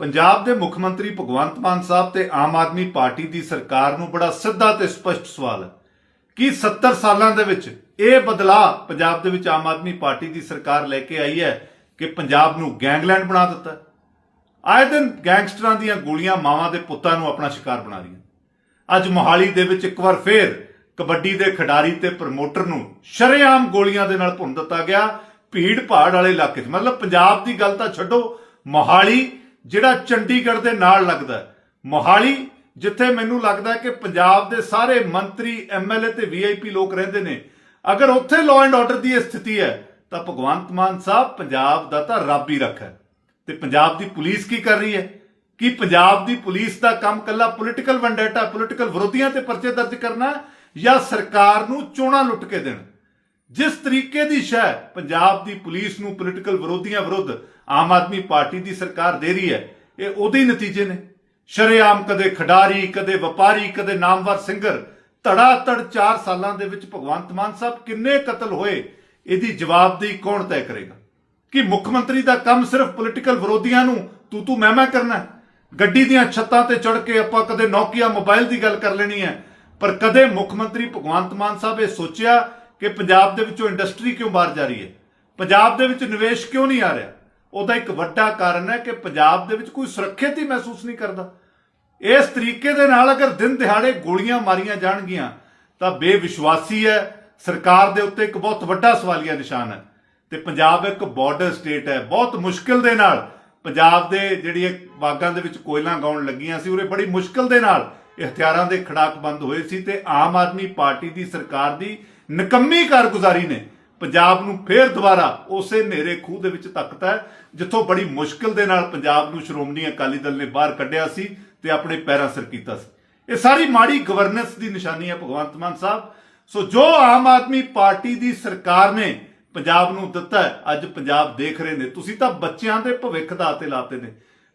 ਪੰਜਾਬ ਦੇ ਮੁੱਖ ਮੰਤਰੀ ਭਗਵੰਤ ਮਾਨ ਸਾਹਿਬ ਤੇ ਆਮ ਆਦਮੀ ਪਾਰਟੀ ਦੀ ਸਰਕਾਰ ਨੂੰ ਬੜਾ ਸਿੱਧਾ ਤੇ ਸਪਸ਼ਟ ਸਵਾਲ ਹੈ ਕਿ 70 ਸਾਲਾਂ ਦੇ ਵਿੱਚ ਇਹ ਬਦਲਾਅ ਪੰਜਾਬ ਦੇ ਵਿੱਚ ਆਮ ਆਦਮੀ ਪਾਰਟੀ ਦੀ ਸਰਕਾਰ ਲੈ ਕੇ ਆਈ ਹੈ ਕਿ ਪੰਜਾਬ ਨੂੰ ਗੈਂਗਲੈਂਡ ਬਣਾ ਦਿੱਤਾ ਆਏ ਦਿਨ ਗੈਂਗਸਟਰਾਂ ਦੀਆਂ ਗੋਲੀਆਂ ਮਾਵਾਂ ਦੇ ਪੁੱਤਾਂ ਨੂੰ ਆਪਣਾ ਸ਼ਿਕਾਰ ਬਣਾ ਰਹੀਆਂ ਅੱਜ ਮੋਹਾਲੀ ਦੇ ਵਿੱਚ ਇੱਕ ਵਾਰ ਫੇਰ ਕਬੱਡੀ ਦੇ ਖਿਡਾਰੀ ਤੇ ਪ੍ਰਮੋਟਰ ਨੂੰ ਸ਼ਰੇਆਮ ਗੋਲੀਆਂ ਦੇ ਨਾਲ ਭੁੰਨ ਦਿੱਤਾ ਗਿਆ। ਭੀੜ ਭਾੜ ਵਾਲੇ ਇਲਾਕੇ 'ਚ। ਮਤਲਬ ਪੰਜਾਬ ਦੀ ਗੱਲ ਤਾਂ ਛੱਡੋ, ਮੋਹਾਲੀ ਜਿਹੜਾ ਚੰਡੀਗੜ੍ਹ ਦੇ ਨਾਲ ਲੱਗਦਾ ਮੋਹਾਲੀ, ਜਿੱਥੇ ਮੈਨੂੰ ਲੱਗਦਾ ਕਿ ਪੰਜਾਬ ਦੇ ਸਾਰੇ ਮੰਤਰੀ ਐਮਐਲਏ ਤੇ ਵੀਆਈਪੀ ਲੋਕ ਰਹਿੰਦੇ ਨੇ। ਅਗਰ ਉੱਥੇ ਲਾਅ ਐਂਡ ਆਰਡਰ ਦੀ ਇਹ ਸਥਿਤੀ ਹੈ, ਤਾਂ ਭਗਵੰਤ ਮਾਨ ਸਾਹਿਬ ਪੰਜਾਬ ਦਾ ਤਾਂ ਰੱਬ ਹੀ ਰੱਖਾ ਹੈ। ਤੇ ਪੰਜਾਬ ਦੀ ਪੁਲਿਸ ਕੀ ਕਰ ਰਹੀ ਹੈ? ਕੀ ਪੰਜਾਬ ਦੀ ਪੁਲਿਸ ਦਾ ਕੰਮ ਕੱਲਾ ਪੋਲੀਟੀਕਲ ਵੰਡੇਟਾ ਪੋਲੀਟੀਕਲ ਵਿਰੋਧੀਆਂ ਤੇ ਪਰਚੇ ਦਰਜ ਕਰਨਾ ਜਾਂ ਸਰਕਾਰ ਨੂੰ ਚੋਣਾਂ ਲੁੱਟ ਕੇ ਦੇਣ ਜਿਸ ਤਰੀਕੇ ਦੀ ਸ਼ੈ ਪੰਜਾਬ ਦੀ ਪੁਲਿਸ ਨੂੰ ਪੋਲੀਟੀਕਲ ਵਿਰੋਧੀਆਂ ਵਿਰੁੱਧ ਆਮ ਆਦਮੀ ਪਾਰਟੀ ਦੀ ਸਰਕਾਰ ਦੇ ਰਹੀ ਹੈ, ਇਹ ਉਹਦੇ ਹੀ ਨਤੀਜੇ ਨੇ। ਸ਼ਰੇਆਮ ਕਦੇ ਖਿਡਾਰੀ, ਕਦੇ ਵਪਾਰੀ, ਕਦੇ ਨਾਮਵਰ ਸਿੰਗਰ ਧੜਾ ਧੜ 4 ਸਾਲਾਂ ਦੇ ਵਿੱਚ ਭਗਵੰਤ ਮਾਨ ਸਾਹਿਬ ਕਿੰਨੇ ਕਤਲ ਹੋਏ, ਇਹਦੀ ਜਵਾਬਦੇਹੀ ਕੌਣ ਤੈਅ ਕਰੇਗਾ? ਕਿ ਮੁੱਖ ਮੰਤਰੀ ਦਾ ਕੰਮ ਸਿਰਫ ਪੋਲੀਟੀਕਲ ਵਿਰੋਧੀਆਂ ਨੂੰ ਤੂੰ ਤੂੰ ਮੈਂ ਮੈਂ ਕਰਨਾ ਗੱਡੀ ਦੀਆਂ ਛੱਤਾਂ ਤੇ ਚੜ ਕੇ ਆਪਾਂ ਕਦੇ ਨੋਕੀਆ ਮੋਬਾਈਲ ਦੀ ਗੱਲ ਕਰ ਲੈਣੀ ਹੈ। ਪਰ ਕਦੇ ਮੁੱਖ ਮੰਤਰੀ ਭਗਵੰਤ ਮਾਨ ਸਾਹਿਬ ਇਹ ਸੋਚਿਆ ਕਿ ਪੰਜਾਬ ਦੇ ਵਿੱਚੋਂ ਇੰਡਸਟਰੀ ਕਿਉਂ ਬਾਹਰ ਜਾ ਰਹੀ ਹੈ? ਪੰਜਾਬ ਦੇ ਵਿੱਚ ਨਿਵੇਸ਼ ਕਿਉਂ ਨਹੀਂ ਆ ਰਿਹਾ? ਉਹਦਾ ਇੱਕ ਵੱਡਾ ਕਾਰਨ ਹੈ ਕਿ ਪੰਜਾਬ ਦੇ ਵਿੱਚ ਕੋਈ ਸੁਰੱਖਿਅਤ ਹੀ ਮਹਿਸੂਸ ਨਹੀਂ ਕਰਦਾ। ਇਸ ਤਰੀਕੇ ਦੇ ਨਾਲ ਅਗਰ ਦਿਨ ਦਿਹਾੜੇ ਗੋਲੀਆਂ ਮਾਰੀਆਂ ਜਾਣਗੀਆਂ, ਤਾਂ ਬੇਵਿਸ਼ਵਾਸੀ ਹੈ। ਸਰਕਾਰ ਦੇ ਉੱਤੇ ਇੱਕ ਬਹੁਤ ਵੱਡਾ ਸਵਾਲੀਆ ਨਿਸ਼ਾਨ ਹੈ। ਤੇ ਪੰਜਾਬ ਇੱਕ ਬਾਰਡਰ ਸਟੇਟ ਹੈ। ਬਹੁਤ ਮੁਸ਼ਕਿਲ ਦੇ ਨਾਲ ਪੰਜਾਬ ਦੇ ਜਿਹੜੀ ਇਹ ਬਾਗਾਂ ਦੇ ਵਿੱਚ ਕੋਇਲਾਂ ਗਾਉਣ ਲੱਗੀਆਂ ਸੀ, ਉਰੇ ਬੜੀ ਮੁਸ਼ਕਿਲ ਦੇ ਨਾਲ ਇਹ ਹਥਿਆਰਾਂ ਦੇ ਖੜਾਕ ਬੰਦ ਹੋਏ ਸੀ ਤੇ ਆਮ ਆਦਮੀ ਪਾਰਟੀ ਦੀ ਸਰਕਾਰ ਦੀ ਨਿਕੰਮੀ ਕਾਰਗੁਜ਼ਾਰੀ ਨੇ ਪੰਜਾਬ ਨੂੰ ਫੇਰ ਦੁਬਾਰਾ ਉਸੇ ਹਨੇਰੇ ਖੂਹ ਦੇ ਵਿੱਚ ਤੱਕਤਾ ਹੈ, ਜਿੱਥੋਂ ਬੜੀ ਮੁਸ਼ਕਿਲ ਦੇ ਨਾਲ ਪੰਜਾਬ ਨੂੰ ਸ਼੍ਰੋਮਣੀ ਅਕਾਲੀ ਦਲ ਨੇ ਬਾਹਰ ਕੱਢਿਆ ਸੀ ਤੇ ਆਪਣੇ ਪੈਰਾਂ ਸਿਰ ਕੀਤਾ ਸੀ। ਇਹ ਸਾਰੀ ਮਾੜੀ ਗਵਰਨੈਂਸ ਦੀ ਨਿਸ਼ਾਨੀ ਹੈ ਭਗਵੰਤ ਮਾਨ ਸਾਹਿਬ। ਸੋ ਜੋ ਆਮ ਆਦਮੀ ਪਾਰਟੀ ਦੀ ਸਰਕਾਰ ਨੇ ਪੰਜਾਬ ਨੂੰ ਦਿੱਤਾ ਅੱਜ ਪੰਜਾਬ ਦੇਖ ਰਹੇ ਨੇ। ਤੁਸੀਂ ਤਾਂ ਬੱਚਿਆਂ ਦੇ ਭਵਿੱਖ ਦਾ ਤੇ ਲਾਤੇ ਨੇ।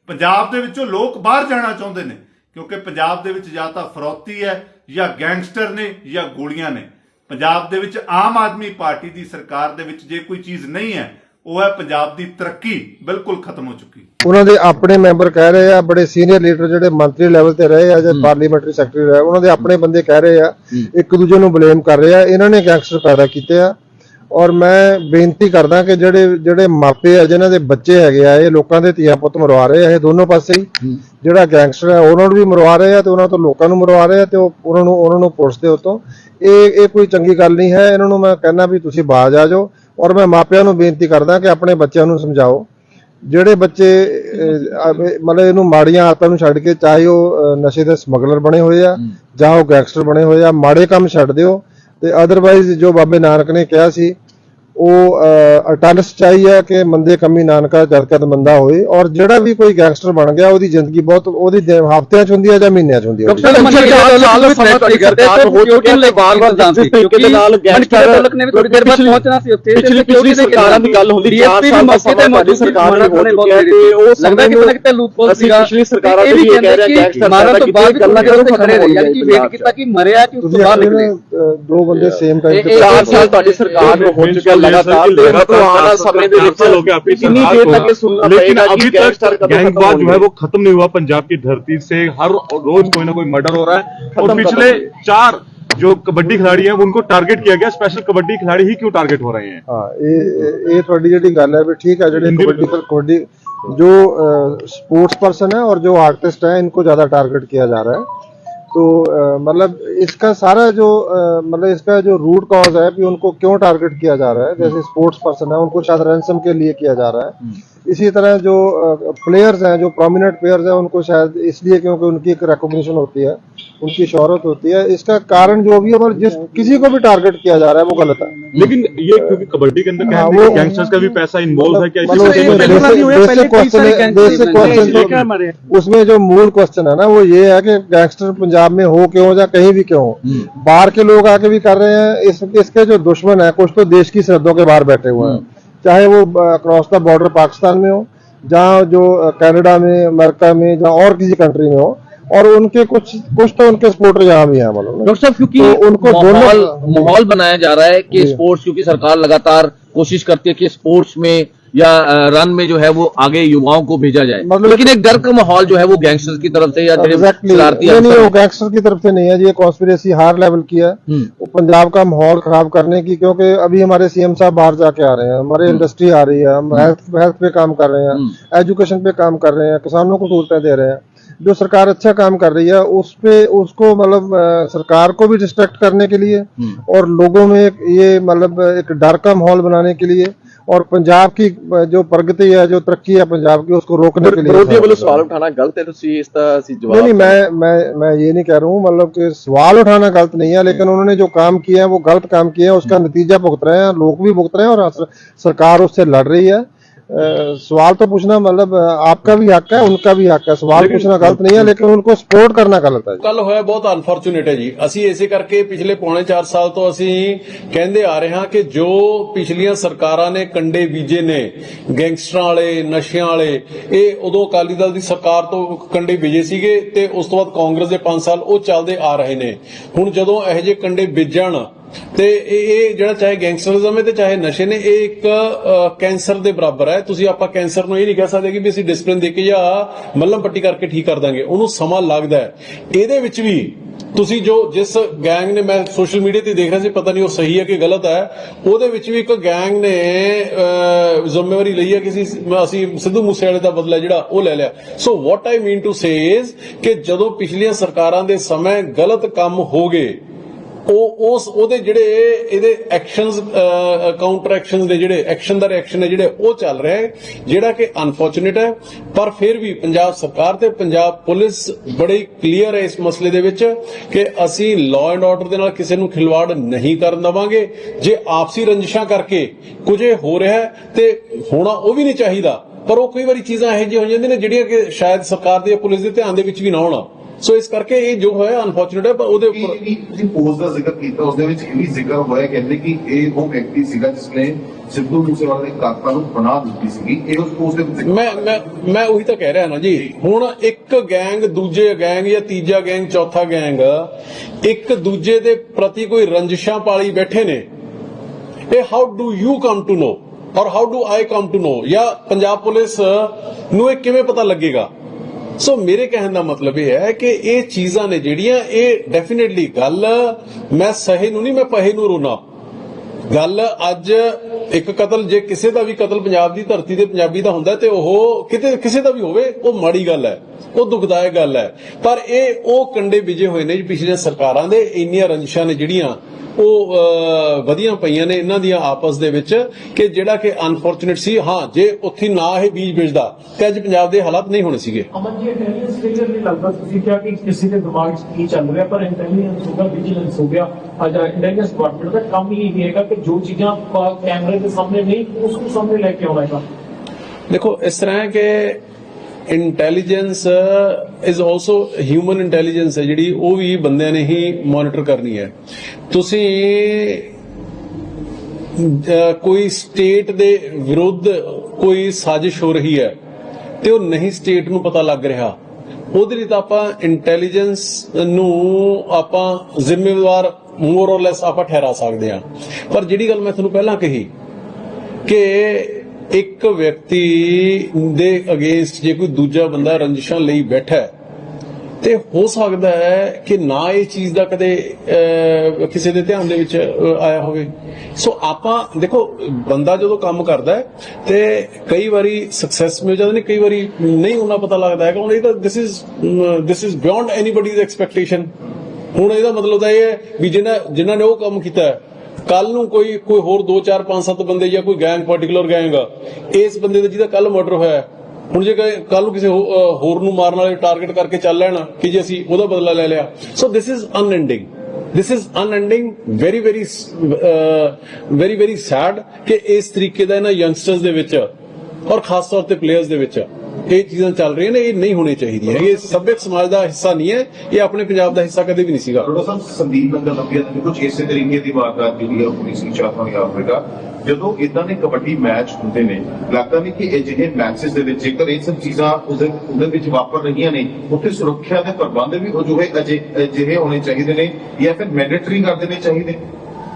ਪੰਜਾਬ ਦੇ ਵਿੱਚੋਂ ਲੋਕ ਬਾਹਰ ਜਾਣਾ ਚਾਹੁੰਦੇ ਨੇ, ਕਿਉਂਕਿ ਪੰਜਾਬ ਦੇ ਵਿੱਚ ਜਾਂ ਤਾਂ ਫਰੌਤੀ ਹੈ, ਜਾਂ ਗੈਂਗਸਟਰ ਨੇ, ਜਾਂ ਗੋਲੀਆਂ ਨੇ। ਪੰਜਾਬ ਦੇ ਵਿੱਚ ਆਮ ਆਦਮੀ ਪਾਰਟੀ ਦੀ ਸਰਕਾਰ ਦੇ ਵਿੱਚ ਜੇ ਕੋਈ ਚੀਜ਼ ਨਹੀਂ ਹੈ ਉਹ ਹੈ ਪੰਜਾਬ ਦੀ ਤਰੱਕੀ ਬਿਲਕੁਲ ਖਤਮ ਹੋ ਚੁੱਕੀ। ਉਹਨਾਂ ਦੇ ਆਪਣੇ ਮੈਂਬਰ ਕਹਿ ਰਹੇ ਆ ਬੜੇ ਸੀਨੀਅਰ ਲੀਡਰ ਜਿਹੜੇ ਮੰਤਰੀ ਲੈਵਲ ਤੇ ਰਹੇ ਆ ਜਾਂ ਪਾਰਲੀਮੈਂਟਰੀ ਸੈਕਟਰੀ ਰਹੇ ਉਹਨਾਂ ਦੇ ਆਪਣੇ ਬੰਦੇ ਕਹਿ ਰਹੇ ਆ ਇੱਕ ਦੂਜੇ ਨੂੰ ਬਲੇਮ ਕਰ ਰਹੇ ਆ। ਇਹਨਾਂ ਨੇ ਗੈਂਗਸਟਰ ਪੈਦਾ ਕੀਤੇ ਆ। ਔਰ ਮੈਂ ਬੇਨਤੀ ਕਰਦਾ ਕਿ ਜਿਹੜੇ ਜਿਹੜੇ ਮਾਪੇ ਆ ਜਿਨ੍ਹਾਂ ਦੇ ਬੱਚੇ ਹੈਗੇ ਆ ਇਹ ਲੋਕਾਂ ਦੇ ਧੀਆ ਪੁੱਤ ਮਰਵਾ ਰਹੇ ਆ ਇਹ ਦੋਨੋਂ ਪਾਸੇ ਹੀ। ਜਿਹੜਾ ਗੈਂਗਸਟਰ ਹੈ ਉਹਨਾਂ ਨੂੰ ਵੀ ਮਰਵਾ ਰਹੇ ਆ ਤੇ ਉਹਨਾਂ ਤੋਂ ਲੋਕਾਂ ਨੂੰ ਮਰਵਾ ਰਹੇ ਆ ਤੇ ਉਹ ਉਹਨਾਂ ਨੂੰ ਉਹਨਾਂ ਨੂੰ ਪੁਲਿਸ ਦੇ ਉੱਤੋਂ। ਇਹ ਇਹ ਕੋਈ ਚੰਗੀ ਗੱਲ ਨਹੀਂ ਹੈ। ਇਹਨਾਂ ਨੂੰ ਮੈਂ ਕਹਿੰਦਾ ਵੀ ਤੁਸੀਂ ਬਾਜ਼ ਆ ਜਾਓ। ਔਰ ਮੈਂ ਮਾਪਿਆਂ ਨੂੰ ਬੇਨਤੀ ਕਰਦਾ ਕਿ ਆਪਣੇ ਬੱਚਿਆਂ ਨੂੰ ਸਮਝਾਓ। ਜਿਹੜੇ ਬੱਚੇ ਮਤਲਬ ਇਹਨੂੰ ਮਾੜੀਆਂ ਆਦਤਾਂ ਨੂੰ ਛੱਡ ਕੇ ਚਾਹੇ ਉਹ ਨਸ਼ੇ ਦੇ ਸਮਗਲਰ ਬਣੇ ਹੋਏ ਆ ਜਾਂ ਉਹ ਗੈਂਗਸਟਰ ਬਣੇ ਹੋਏ ਆ ਮਾੜੇ ਕੰਮ ਛੱਡ ਦਿਓ। ਤੇ ਅਦਰਵਾਈਜ਼ ਜੋ ਬਾਬੇ ਨਾਨਕ ਨੇ ਕਿਹਾ ਸੀ ਉਹ ਅਟਲਸ ਚਾਹੀਏ ਕਿ ਮੰਦੇ ਕੰਮੀ ਨਾਨਕਾ ਜਦ ਕਦ ਮੰਦਾ ਹੋਏ ਔਰ ਜਿਹੜਾ ਵੀ ਕੋਈ ਗੈਂਗਸਟਰ ਬਣ ਗਿਆ ਉਹਦੀ ਜ਼ਿੰਦਗੀ ਬਹੁਤ ਉਹਦੀ ਹਫ਼ਤਿਆਂ ਚ ਹੁੰਦੀ ਹੈ ਜਾਂ ਮਹੀਨਿਆਂ ਚ ਹੁੰਦੀ ਹੈ ਡਾਕਟਰ ਮੰਨ ਕੇ ਸਾਲ ਸਮਾਂ ਤੁਹਾਡੀ ਸਰਕਾਰ ਹੋ ਚੁੱਕੀ ਹੈ ਬਾਰ-ਬਾਰ ਜਾਂਦੀ ਤਰੀਕੇ ਦੇ ਨਾਲ ਗੈਂਗਸਟਰ ਤਲਕ ਨੇ ਵੀ ਥੋੜੀ ਦੇਰ ਬਾਅਦ ਪਹੁੰਚਣਾ ਸੀ ਉੱਥੇ ਪਿਛਲੀ ਪਿਛਲੀ ਸਰਕਾਰਾਂ ਦੀ ਗੱਲ ਹੁੰਦੀ 4 ਸਾਲ ਦਾ ਸਮਾਂ ਤੁਹਾਡੀ ਸਰਕਾਰ ਨੇ ਹੋ ਚੁੱਕਿਆ ਹੈ ਤੇ ਉਹ ਲੱਗਦਾ ਕਿ ਪਤਾ ਕਿਤੇ ਲੂਪ ਹੋਲ ਅਸੀਂ ਸੀਗਾ। ਪਿਛਲੀ ਸਰਕਾਰਾਂ ਤੇ ਵੀ ਇਹ ਕਹਿ ਰਹੇ ਗੈਂਗਸਟਰ ਮਾਰਨ ਤੋਂ ਬਾਅਦ ਵੀ ਗੱਲਾਂ ਗੱਲਾਂ ਜਦੋਂ ਖੜੇ ਰਹੇ ਯਾਨੀ ਕਿ ਵੇਟ ਕੀਤਾ ਕਿ ਮਰਿਆ ਕਿ ਉਸ ਤੋਂ ਤੁਸੀਂ ਬਾਹਰ ਆਪਣੇ ਨਿਕਲੇ। ਨਾ, ਅਹ, ਦੋ ਬੰਦੇ ਸੇਮ ਟਾਈਮ ਤੇ ਇਹ- 4 ਸਾਲ ਤੁਹਾਡੀ ਸਰਕਾਰ ਨੂੰ ਹੋ ਚੁੱਕਿਆ लेकिन अभी तक गैंगवार जो है वो खत्म नहीं हुआ पंजाब की धरती से हर रोज कोई ना कोई मर्डर हो रहा है। और पिछले चार जो कबड्डी खिलाड़ी हैं उनको टारगेट किया गया। स्पेशल कबड्डी खिलाड़ी ही क्यों टारगेट हो रहे हैं? हाँ, ये थोड़ी जी गल है ठीक है जो कबड्डी कबड्डी जो स्पोर्ट्स पर्सन है और जो आर्टिस्ट है इनको ज़्यादा टारगेट किया जा रहा है। तो अ, मतलब इसका सारा जो अ, मतलब इसका जो रूट कॉज है कि उनको क्यों टारगेट किया जा रहा है जैसे स्पोर्ट्स पर्सन है उनको शायद रैंसम के लिए किया जा रहा है इसी तरह जो प्लेयर्स हैं जो प्रोमिनेंट प्लेयर्स हैं उनको शायद इसलिए क्योंकि उनकी एक रिकॉग्निशन होती है उनकी शोहरत होती है। इसका कारण जो भी है पर जिस किसी को भी टारगेट किया जा रहा है वो गलत है। लेकिन ये क्योंकि कबड्डी के अंदर क्या हाँ, वो- गैंगस्टर्स का भी पैसा इन्वॉल्व है क्या मतलब उसमें जो मूल क्वेश्चन है ना वो ये है कि गैंगस्टर पंजाब में हो क्यों या कहीं भी क्यों हो। बाहर के लोग आके भी कर रहे हैं इसके जो दुश्मन है कुछ तो देश की सरहदों के बाहर बैठे हुए हैं। चाहे वो अक्रॉस द बॉर्डर पाकिस्तान में हो जहाँ जो कनाडा में अमेरिका में जहाँ और किसी कंट्री में हो और उनके कुछ कुछ तो उनके सपोर्टर यहाँ भी हैं मतलब डॉक्टर साहब क्योंकि तो उनको माहौल माहौल बनाया जा रहा है कि स्पोर्ट्स क्योंकि सरकार लगातार कोशिश करती है कि स्पोर्ट्स में या रन में जो है वो आगे युवाओं को भेजा जाए। मतलब- लेकिन एक डर का माहौल जो है वो गैंगस्टर्स की तरफ़ से या नहीं नहीं वो गैंगस्टर की तरफ़ से नहीं है जी ये कॉन्स्पिरेसी हार लेवल की है। हम्म। वो पंजाब का माहौल खराब करने की क्योंकि अभी हमारे सीएम साहब बाहर जाके आ रहे हैं हमारे इंडस्ट्री आ रही है हम हेल्थ हेल्थ पे काम कर रहे हैं एजुकेशन पे काम कर रहे हैं किसानों को सहूलतें दे रहे हैं। जो सरकार अच्छा काम कर रही है उस पे उसको मतलब सरकार को भी डिस्ट्रैक्ट करने के लिए और लोगों में ये मतलब एक डर का माहौल बनाने के लिए और पंजाब की जो प्रगति है जो तरक्की है पंजाब की उसको रोकने के लिए वालों सवाल उठाना गलत है तो इस तरह सी जवाब नहीं नहीं मैं मैं मैं ये नहीं कह रहा हूँ मतलब कि सवाल उठाना गलत नहीं है लेकिन उन्होंने जो काम किया है वो गलत काम किया है उसका नतीजा भुगत रहे हैं लोग भी भुगत रहे हैं और सरकार उससे लड़ रही है सवाल तो पूछना मतलब अ, आपका भी हक है उनका भी हक है सवाल पूछना गलत नहीं है लेकिन उनको सपोर्ट करना गलत है ਕੱਲ ਹੋਇਆ ਬਹੁਤ ਅਨਫੋਰਚੂਨੇਟ ਹੈ ਜੀ ਅਸੀਂ ਇਸੇ ਕਰਕੇ ਪਿਛਲੇ ਪੌਣੇ 4 ਸਾਲ ਤੋਂ ਅਸੀਂ ਕਹਿੰਦੇ ਆ ਰਹੇ ਹਾਂ ਕਿ ਜੋ ਪਿਛਲੀਆਂ ਸਰਕਾਰਾਂ ਨੇ ਕੰਡੇ ਬੀਜੇ ਨੇ ਗੈਂਗਸਟਰਾਂ ਵਾਲੇ ਨਸ਼ਿਆਂ ਵਾਲੇ ਇਹ ਉਦੋਂ ਅਕਾਲੀ ਦਲ ਦੀ ਸਰਕਾਰ ਤੋਂ ਕੰਡੇ ਬੀਜੇ ਸੀਗੇ ਤੇ ਉਸ ਤੋਂ ਬਾਅਦ ਕਾਂਗਰਸ ਦੇ 5 ਸਾਲ ਉਹ ਚੱਲਦੇ ਆ ਰਹੇ ਨੇ ਹੁਣ ਜਦੋਂ ਇਹੋ ਜਿਹੇ ਕੰਡੇ ਬੀਜਣ ਤੇ ਇਹ ਜਿਹੜਾ ਚਾਹੇ ਗੈਂਗਸਟਰਿਜ਼ਮ ਹੈ ਤੇ ਚਾਹੇ ਨਸ਼ੇ ਨੇ, ਇਹ ਇੱਕ ਕੈਂਸਰ ਦੇ ਬਰਾਬਰ ਹੈ। ਤੁਸੀਂ ਆਪਾਂ ਕੈਂਸਰ ਨੂੰ ਇਹ ਨਹੀਂ ਕਹਿ ਸਕਦੇ ਕਿ ਵੀ ਅਸੀਂ ਡਿਸਪਲਿਨ ਦੇ ਕੇ ਜਾਂ ਮੱਲਮ ਪੱਟੀ ਕਰਕੇ ਠੀਕ ਕਰ ਦਾਂਗੇ। ਉਹਨੂੰ ਸਮਾਂ ਲੱਗਦਾ ਹੈ। ਇਹਦੇ ਵਿੱਚ ਵੀ ਤੁਸੀਂ ਜੋ ਜਿਸ ਗੈਂਗ ਨੇ, ਮੈਂ ਸੋਸ਼ਲ ਮੀਡੀਆ ਤੇ ਦੇਖ ਰਿਹਾ ਸੀ, ਪਤਾ ਨਹੀਂ ਉਹ ਸਹੀ ਹੈ ਕਿ ਗਲਤ ਹੈ। ਉਹਦੇ ਵਿੱਚ ਵੀ ਇੱਕ ਗੈਂਗ ਨੇ ਜ਼ਿੰਮੇਵਾਰੀ ਲਈ ਹੈ ਕਿ ਅਸੀਂ ਅਸੀਂ ਸਿੱਧੂ ਮੂਸੇਵਾਲੇ ਦਾ ਬਦਲਾ ਜਿਹੜਾ, ਉਹ ਲੈ ਲਿਆ। So what I mean to say is ਕਿ ਜਦੋਂ ਪਿਛਲੀਆਂ ਸਰਕਾਰਾਂ ਦੇ ਸਮੇਂ ਗਲਤ ਕੰਮ ਹੋ ਗਏ ਉਹ, ਉਸ, ਉਹਦੇ ਜਿਹੜੇ ਇਹਦੇ ਐਕਸ਼ਨਸ ਕਾਊਂਟਰ ਐਕਸ਼ਨਸ ਦੇ ਜਿਹੜੇ ਐਕਸ਼ਨ ਦਾ ਰਿਐਕਸ਼ਨ ਨੇ ਜਿਹੜੇ ਉਹ ਚੱਲ ਰਿਹਾ ਹੈ, ਜਿਹੜਾ ਕਿ ਅਨਫੋਰਚੂਨੇਟ ਹੈ। ਪਰ ਫਿਰ ਵੀ ਪੰਜਾਬ ਸਰਕਾਰ ਤੇ ਪੰਜਾਬ ਪੁਲਿਸ ਬੜੀ ਕਲੀਅਰ ਹੈ ਇਸ ਮਸਲੇ ਦੇ ਵਿੱਚ ਕਿ ਅਸੀਂ ਲਾਅ ਐਂਡ ਆਰਡਰ ਦੇ ਨਾਲ ਕਿਸੇ ਨੂੰ ਖਿਲਵਾੜ ਨਹੀਂ ਕਰਨ ਦਵਾਂਗੇ। ਜੇ ਆਪਸੀ ਰੰਜਿਸ਼ਾਂ ਕਰਕੇ ਕੁਝ ਹੋ ਰਿਹਾ ਹੈ ਤੇ ਹੋਣਾ ਉਹ ਵੀ ਨਹੀਂ ਚਾਹੀਦਾ। ਪਰ ਉਹ ਕਈ ਵਾਰੀ ਚੀਜ਼ਾਂ ਇਹੋ ਜਿਹੀਆਂ ਹੋ ਜਾਂਦੀਆਂ ਨੇ ਜਿਹੜੀਆਂ ਕਿ ਸ਼ਾਇਦ ਸਰਕਾਰ ਦੇ ਪੁਲਿਸ ਦੇ ਧਿਆਨ ਦੇ ਵਿੱਚ ਵੀ ਨਾ ਹੋਣਾ। ਸੋ ਇਸ ਕਰਕੇ ਇਹ ਜੋ ਹੋਇਆ ਅਨਫੋਰਚੂਨੇਟ ਹੈ ਪਰ ਉਹਦੇ ਉੱਪਰ ਤੁਸੀਂ ਪੋਸਟ ਦਾ ਜ਼ਿਕਰ ਕੀਤਾ ਉਸ ਦੇ ਵਿੱਚ ਇਹ ਵੀ ਜ਼ਿਕਰ ਹੋਇਆ ਕਹਿੰਦੇ ਕਿ ਇਹ ਉਹ ਵਿਅਕਤੀ ਸੀਗਾ ਜਿਸਨੇ ਸਿੱਧੂ ਮੂਸੇਵਾਲੇ ਦੇ ਕਾਤਲਾਂ ਨੂੰ ਬਣਾ ਦਿੱਤੀ ਸੀਗੀ। ਇਹ ਉਸ ਪੋਸਟ ਦੇ ਵਿੱਚ ਮੈਂ ਮੈਂ ਮੈਂ ਉਹੀ ਤਾਂ ਕਹਿ ਰਿਹਾ ਨਾ ਜੀ। ਹੁਣ ਇੱਕ ਗੈਂਗ ਦੂਜੇ ਗੈਂਗ ਜਾਂ ਤੀਜਾ ਗੈਂਗ ਚੌਥਾ ਗੈਂਗ ਇੱਕ ਦੂਜੇ ਦੇ ਪ੍ਰਤੀ ਕੋਈ ਰੰਜਿਸ਼ਾਂ ਪਾਲੀ ਬੈਠੇ ਨੇ। ਇਹ how do you come to know or how do I come to know ਜਾਂ ਪੰਜਾਬ ਪੁਲਿਸ ਨੂੰ ਇਹ ਕਿਵੇਂ ਪਤਾ ਲੱਗੇਗਾ? ਸੋ ਮੇਰੇ ਕਹਿਣ ਦਾ ਮਤਲਬ ਇਹ ਹੈ ਕਿ ਇਹ ਚੀਜ਼ਾਂ ਨੇ ਜਿਹੜੀਆਂ, ਇਹ ਡੈਫੀਨਿਟਲੀ ਗੱਲ, ਮੈਂ ਸਹੇ ਨੂੰ ਨਹੀਂ, ਮੈਂ ਪਹੇ ਨੂੰ ਰੋਣਾ। ਗੱਲ ਅੱਜ ਇੱਕ ਕਤਲ, ਜੇ ਕਿਸੇ ਦਾ ਵੀ ਕਤਲ ਪੰਜਾਬ ਦੀ ਧਰਤੀ ਤੇ ਪੰਜਾਬੀ ਦਾ ਹੁੰਦਾ ਤੇ ਉਹ ਕਿਤੇ, ਕਿਸੇ ਦਾ ਵੀ ਹੋਵੇ, ਉਹ ਮਾੜੀ ਗੱਲ ਹੈ, ਉਹ ਦੁਖਦਾਇਕ ਗੱਲ ਹੈ। ਪਰ ਇਹ ਉਹ ਕੰਡੇ ਵਿਜੇ ਹੋਏ ਨੇ ਜੀ ਪਿਛਲੀਆਂ ਸਰਕਾਰਾਂ ਦੇ, ਇੰਨੀਆਂ ਰੰਜਿਸ਼ਾਂ ਨੇ ਜਿਹੜੀਆਂ ਉਹ ਵਧੀਆਂ ਪਈਆਂ ਨੇ ਇਹਨਾਂ ਦੀਆਂ ਆਪਸ ਦੇ ਵਿੱਚ ਕਿ ਜਿਹੜਾ ਕਿ ਅਨਫੋਰਚੂਨੇਟ ਸੀ ਹਾਂ ਜੇ ਉੱਥੇ ਨਾ ਇਹ ਬੀਜ ਵੇਚਦਾ ਤੇ ਅੱਜ ਪੰਜਾਬ ਦੇ ਹਾਲਾਤ ਨਹੀਂ ਹੋਣੇ ਸੀਗੇ। ਅਮਨ ਜੀ ਇੰਟੈਲੀਜੈਂਸ ਫੇਲਿਅਰ ਨਹੀਂ ਲੱਗਦਾ ਤੁਸੀਂ ਕਿਹਾ ਕਿ ਕਿਸੇ ਦੇ ਦਿਮਾਗ 'ਚ ਕੀ ਚੱਲ ਰਿਹਾ ਪਰ ਇੰਟੈਲੀਜੈਂਸ ਹੋ ਗਿਆ ਵਿਜੀਲੈਂਸ ਹੋ ਗਿਆ। ਅੱਜ ਇੰਟੈਲੀਜੈਂਸ ਡਿਪਾਰਟਮੈਂਟ ਦਾ ਕੰਮ ਹੀ ਇਹ ਹੈਗਾ ਕਿ ਜੋ ਚੀਜ਼ਾਂ ਆਪਾਂ ਕੈਮਰੇ ਦੇ ਸਾਹਮਣੇ ਨਹੀਂ ਉਸ ਨੂੰ ਸਾਹਮਣੇ ਲੈ ਕੇ ਆਉਣਾ ਹੈਗਾ। ਦੇਖੋ ਇਸ ਤਰ੍ਹਾਂ ਹੈ ਕਿ intelligence is also human intelligence ਹੈ ਜਿਹੜੀ ਉਹ ਵੀ ਬੰਦਿਆਂ ਨੇ ਹੀ ਮੋਨੀਟਰ ਕਰਨੀ ਹੈ। ਤੁਸੀਂ ਕੋਈ ਸਟੇਟ ਦੇ ਵਿਰੁੱਧ ਕੋਈ ਸਾਜ਼ਿਸ਼ ਹੋ ਰਹੀ ਹੈ ਤੇ ਉਹ ਨਹੀਂ ਸਟੇਟ ਨੂੰ ਪਤਾ ਲੱਗ ਰਿਹਾ, ਉਹਦੇ ਲਈ ਤਾਂ ਆਪਾਂ ਇੰਟੈਲੀਜੈਂਸ ਨੂੰ ਆਪਾਂ ਜ਼ਿੰਮੇਵਾਰ ਮੋਰ অর ਲੈਸ ਆਪਾਂ ਠਹਿਰਾ ਸਕਦੇ ਹਾਂ। ਪਰ ਜਿਹੜੀ ਗੱਲ ਮੈਂ ਤੁਹਾਨੂੰ ਪਹਿਲਾਂ ਕਹੀ ਕਿ ਇੱਕ ਵਿਅਕਤੀ ਦੇ ਅਗੇਂਸਟ ਜੇ ਕੋਈ ਦੂਜਾ ਬੰਦਾ ਰੰਜਿਸ਼ਾਂ ਲਈ ਬੈਠਾ ਹੈ ਤੇ ਹੋ ਸਕਦਾ ਹੈ ਕਿ ਨਾ ਇਹ ਚੀਜ਼ ਦਾ ਕਦੇ ਕਿਸੇ ਦੇ ਧਿਆਨ ਦੇ ਵਿੱਚ ਆਇਆ ਹੋਵੇ। ਸੋ ਆਪਾਂ, ਦੇਖੋ, ਬੰਦਾ ਜਦੋਂ ਕੰਮ ਕਰਦਾ ਹੈ, ਤੇ ਕਈ ਵਾਰੀ ਸਕਸੈਸ ਮਿਲ ਜਾਂਦੇ ਨੇ ਕਈ ਵਾਰੀ ਨਹੀਂ, ਉਹਨਾਂ ਪਤਾ ਲੱਗਦਾ ਹੈ ਕਿ ਹੁਣ ਇਹ ਤਾਂ this is this is beyond anybody's expectation ਹੁਣ ਇਹਦਾ ਮਤਲਬ ਤਾਂ ਇਹ ਹੈ ਵੀ ਜਿਨ੍ਹਾਂ ਜਿਨ੍ਹਾਂ ਨੇ ਉਹ ਕੰਮ ਕੀਤਾ ਹੈ ਕੱਲ ਨੂੰ ਕੋਈ ਕੋਈ ਹੋਰ 2 4 5 7 ਬੰਦੇ ਜਾਂ ਕੋਈ ਗੈਂਗ ਪਾਰਟਿਕੂਲਰ ਗੈਂਗ ਇਸ ਬੰਦੇ ਦਾ ਜਿਹਦਾ ਕੱਲ ਮਰਡਰ ਹੋਇਆ ਹੁਣ ਜੇ ਕੱਲ ਨੂੰ ਕਿਸੇ ਹੋਰ ਨੂੰ ਮਾਰਨ ਵਾਲੇ ਟਾਰਗੇਟ ਕਰਕੇ ਚੱਲ ਲੈਣ, ਕਿ ਜੇ ਅਸੀਂ ਉਹਦਾ ਬਦਲਾ ਲੈ ਲਿਆ। So this is unending this is unending very very very very sad ਕਿ ਇਸ ਤਰੀਕੇ ਦਾ ਇਹਨਾਂ ਯੰਗਸਟਰਸ ਦੇ ਵਿੱਚ ਔਰ ਖਾਸ ਤੌਰ ਤੇ ਪਲੇਅਰਸ ਦੇ ਵਿੱਚ। ਇਹ ਚੀਜ਼ਾਂ ਚੱਲ ਰਹੀਆਂ ਨੇ, ਇਹ ਨਹੀਂ ਹੋਣੀ ਚਾਹੀਦੀਆਂ। ਇਹ ਸੱਭਿਅਕ ਸਮਾਜ ਦਾ ਹਿੱਸਾ ਨਹੀਂ ਹੈ, ਇਹ ਆਪਣੇ ਪੰਜਾਬ ਦਾ ਹਿੱਸਾ ਕਦੇ ਵੀ ਨਹੀਂ ਸੀਗਾ। ਡਾਕਟਰ ਸਾਹਿਬ ਸੰਦੀਪ ਨੰਗਲ ਲੰਬੀਆ ਦੇ ਕੁਝ ਇਸੇ ਤਰੀਕੇ ਦੀ ਵਾਰਦਾਤ ਜਿਹੜੀ ਆ ਹੋਈ ਸੀ ਚਾਹਤਾਂ ਜਾਂ ਅਫਰੀਕਾ ਜਦੋਂ ਇਦਾਂ ਦੇ ਕਬੱਡੀ ਮੈਚ ਹੁੰਦੇ ਨੇ, ਲੱਗਦਾ ਨਹੀਂ ਕਿ ਇਹ ਜਿਹੇ ਮੈਚਸ ਦੇ ਵਿੱਚ ਜੇਕਰ ਇਹ ਸਭ ਚੀਜ਼ਾਂ ਉਹਦੇ ਉਹਦੇ ਵਿੱਚ ਵਾਪਰ ਰਹੀਆਂ ਨੇ, ਉੱਥੇ ਸੁਰੱਖਿਆ ਦੇ ਪ੍ਰਬੰਧ ਵੀ ਉਹ ਜੋ ਹੈ ਅਜੇ ਅਜਿਹੇ ਹੋਣੇ ਚਾਹੀਦੇ ਨੇ ਜਾਂ ਫਿਰ ਮੈਂਡੇਟਰੀ ਕਰ ਦੇਣੇ ਚਾਹੀਦੇ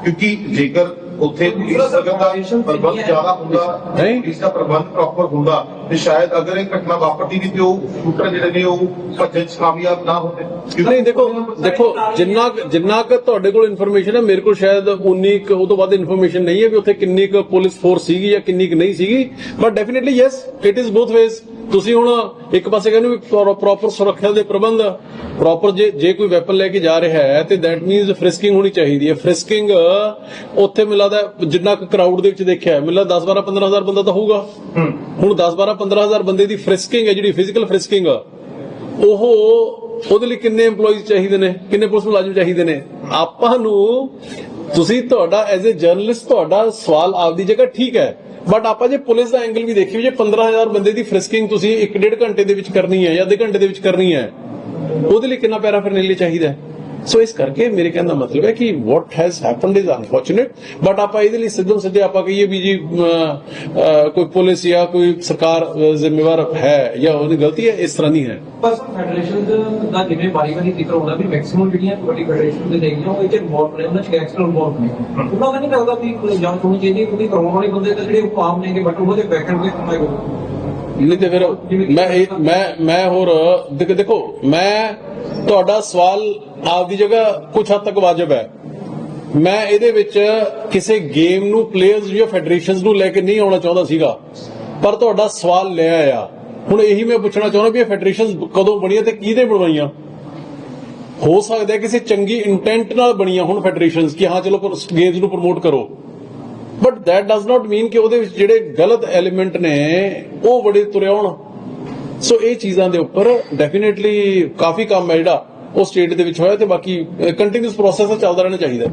ਕਿਉਂਕਿ ਜੇਕਰ ਉੱਥੇ ਪੁਲਿਸ ਅਗਰ ਦਾ ਪ੍ਰਬੰਧ ਜ਼ਿਆਦਾ ਹੁੰਦਾ ਨਹੀਂ। ਪੁਲਿਸ ਦਾ ਪ੍ਰਬੰਧ ਪ੍ਰੋਪਰ ਹੁੰਦਾ ਤੇ ਸ਼ਾਇਦ ਅਗਰ ਇਹ ਘਟਨਾ ਵਾਪਰਦੀ ਵੀ ਤੇ ਉਹ ਸ਼ੂਟਰ ਜਿਹੜੇ ਨੇ ਉਹ ਭੱਜਣ ਚ ਕਾਮਯਾਬ ਨਾ ਹੁੰਦੇ ਨਹੀਂ ਦੇਖੋ ਦੇਖੋ ਜਿੰਨਾ ਜਿੰਨਾ ਕੁ ਤੁਹਾਡੇ ਕੋਲ ਇਨਫੋਰਮੇਸ਼ਨ ਹੈ ਮੇਰੇ ਕੋਲ ਸ਼ਾਇਦ ਉਨੀ ਕੁ ਉਹ ਤੋਂ ਵੱਧ ਇਨਫੋਰਮੇਸ਼ਨ ਨਹੀਂ ਹੈ ਵੀ ਉੱਥੇ ਕਿੰਨੀ ਕੁ ਪੁਲਿਸ ਫੋਰਸ ਸੀਗੀ ਜਾਂ ਕਿੰਨੀ ਕੁ ਨਹੀਂ ਸੀਗੀ but definitely yes it is both ways ਤੁਸੀਂ ਹੁਣ ਇੱਕ ਪਾਸੇ ਕਹਿੰਦੇ ਵੀ ਪ੍ਰੋਪਰ ਸੁਰੱਖਿਆ ਦੇ ਪ੍ਰਬੰਧ ਪ੍ਰੋਪਰ ਜੇ ਜੇ ਕੋਈ ਵੈਪਨ ਲੈ ਕੇ ਜਾ ਰਿਹਾ ਹੈ ਤੇ ਦੈਟ ਮੀਨਸ ਫ੍ਰਿਸਕਿੰਗ ਹੋਣੀ ਚਾਹੀਦੀ ਹੈ। ਫ੍ਰਿਸਕਿੰਗ ਉੱਥੇ ਮਿਲਦਾ ਜਿੰਨਾ ਕੁ ਕਰਾਊਡ ਦੇ ਵਿੱਚ ਦੇਖਿਆ ਮਿਲਦਾ 10 12 15000 ਬੰਦਾ ਤਾਂ ਹੋਊਗਾ। ਹੁਣ 10 12 15000 ਬੰਦੇ ਦੀ ਫ੍ਰਿਸਕਿੰਗ ਹੈ ਜਿਹੜੀ ਫਿਜ਼ੀਕਲ ਫ੍ਰਿਸਕਿੰਗ ਉਹ ਉਹਦੇ ਲਈ ਕਿੰਨੇ EMPLOYEES ਚਾਹੀਦੇ ਨੇ? ਕਿੰਨੇ ਪੁਲਿਸ ਮੁਲਾਜ਼ਮ ਚਾਹੀਦੇ ਨੇ? ਆਪਾਂ ਨੂੰ ਤੁਸੀਂ ਤੁਹਾਡਾ ਐਜ਼ ਅ ਜਰਨਲਿਸਟ ਤੁਹਾਡਾ ਸਵਾਲ ਆਪਦੀ ਜਗ੍ਹਾ ਠੀਕ ਹੈ। ਬਟ ਆਪਾਂ ਜੇ ਪੁਲਿਸ ਦਾ ਐਂਗਲ ਵੀ ਦੇਖੀਏ, ਜੇ 15000 ਬੰਦੇ ਦੀ ਫ੍ਰਿਸਕਿੰਗ ਤੁਸੀਂ 1.5 ਘੰਟੇ ਦੇ ਵਿੱਚ ਕਰਨੀ ਹੈ ਜਾਂ ਅੱਧੇ ਘੰਟੇ ਦੇ ਵਿੱਚ ਕਰਨੀ ਹੈ, ਉਹਦੇ ਲਈ ਕਿੰਨਾ ਪੈਰਾਫਰਨੇਲੀ ਚਾਹੀਦਾ ਹੈ? ਸੋ ਇਸ ਕਰਕੇ ਮੇਰੇ ਕਹਿਣ ਦਾ ਮਤਲਬ ਹੈ ਕਿ what has happened is unfortunate but ਆਪਾਂ ਇਹਦੇ ਲਈ ਸਿੱਧਮ ਸਿੱਧੇ ਆਪਾਂ ਕਹੀਏ ਵੀ ਜੀ ਕੋਈ ਪੁਲਿਸ ਜਾਂ ਕੋਈ ਸਰਕਾਰ ਜ਼ਿੰਮੇਵਾਰ ਹੈ ਜਾਂ ਉਹਦੀ ਗਲਤੀ ਹੈ ਇਸ ਤਰ੍ਹਾਂ ਨਹੀਂ ਹੈ। ਪਰ ਫੈਡਰੇਸ਼ਨ ਦਾ ਜਿਵੇਂ ਵਾਰੀ ਵਾਰੀ ਜ਼ਿਕਰ ਹੁੰਦਾ ਵੀ ਮੈਕਸਿਮਮ ਜਿਹੜੀਆਂ ਕਬੱਡੀ ਫੈਡਰੇਸ਼ਨ ਦੇ ਹੈਗੀਆਂ ਉਹ ਚ ਇਨਵੋਲਵ ਨੇ ਉਹਨਾਂ ਚ ਗੈਂਗਸਟਰ ਇਨਵੋਲਵ ਨੇ। ਉਹਨਾਂ ਦਾ ਨਹੀਂ ਲੱਗਦਾ ਵੀ ਕੋਈ ਜਾਂਚ ਹੋਣੀ ਚਾਹੀਦੀ ਕਿਉਂਕਿ ਕਰਾਉਣ ਵਾਲੇ ਬੰਦੇ ਤਾਂ ਜਿਹੜੇ ਉਹ ਆਮ ਨੇਗੇ ਬਟ ਉਹਨਾਂ ਦੇ ਬੈਕਐਂਡ ਦੇ ਕਮਾਈ ਕਰੋ ਨਹੀਂ ਤੇ ਫਿਰ ਮੈਂ ਮੈਂ ਮੈਂ ਹੋਰ ਦੇਖੋ ਮੈਂ ਤੁਹਾਡਾ ਸਵਾਲ ਆਪਦੀ ਜਗ੍ਹਾ ਕੁਝ ਹੱਦ ਤੱਕ ਵਾਜਬ ਹੈ। ਮੈਂ ਇਹਦੇ ਵਿੱਚ ਕਿਸੇ ਗੇਮ ਨੂੰ ਪਲੇਅਰਸ ਜਾਂ ਫੈਡਰੇਸ਼ਨਸ ਨੂੰ ਲੈ ਕੇ ਨਹੀਂ ਆਉਣਾ ਚਾਹੁੰਦਾ ਸੀਗਾ। ਪਰ ਤੁਹਾਡਾ ਸਵਾਲ ਲੈ ਆਇਆ। ਹੁਣ ਇਹੀ ਮੈਂ ਪੁੱਛਣਾ ਚਾਹੁੰਦਾ ਵੀ ਇਹ ਫੈਡਰੇਸ਼ਨਸ ਕਦੋਂ ਬਣੀਆਂ ਤੇ ਕਿਹਦੇ ਬਣਵਾਈਆਂ? ਹੋ ਸਕਦਾ ਹੈ ਕਿਸੇ ਚੰਗੀ ਇੰਟੈਂਟ ਨਾਲ ਬਣੀਆਂ ਹੁਣ ਫੈਡਰੇਸ਼ਨਸ ਕਿ ਹਾਂ, ਚਲੋ ਗੇਮਸ ਨੂੰ ਪ੍ਰਮੋਟ ਕਰੋ। But that does not mean ਕਿ ਉਹਦੇ ਵਿੱਚ ਜਿਹੜੇ ਗਲਤ ਐਲੀਮੈਂਟ ਨੇ, ਉਹ ਬੜੇ ਤੁਰੇ ਆਉਣ। ਸੋ ਇਹ ਚੀਜ਼ਾਂ ਦੇ ਉੱਪਰ ਡੈਫੀਨਿਟਲੀ ਕਾਫੀ ਕੰਮ ਹੈ ਜਿਹੜਾ, ਉਹ ਸਟੇਟ ਦੇ ਵਿੱਚ ਹੋਇਆ ਤੇ ਬਾਕੀ ਕੰਟੀਨਿਊਸ ਪ੍ਰੋਸੈਸ ਚੱਲਦਾ ਰਹਿਣਾ ਚਾਹੀਦਾ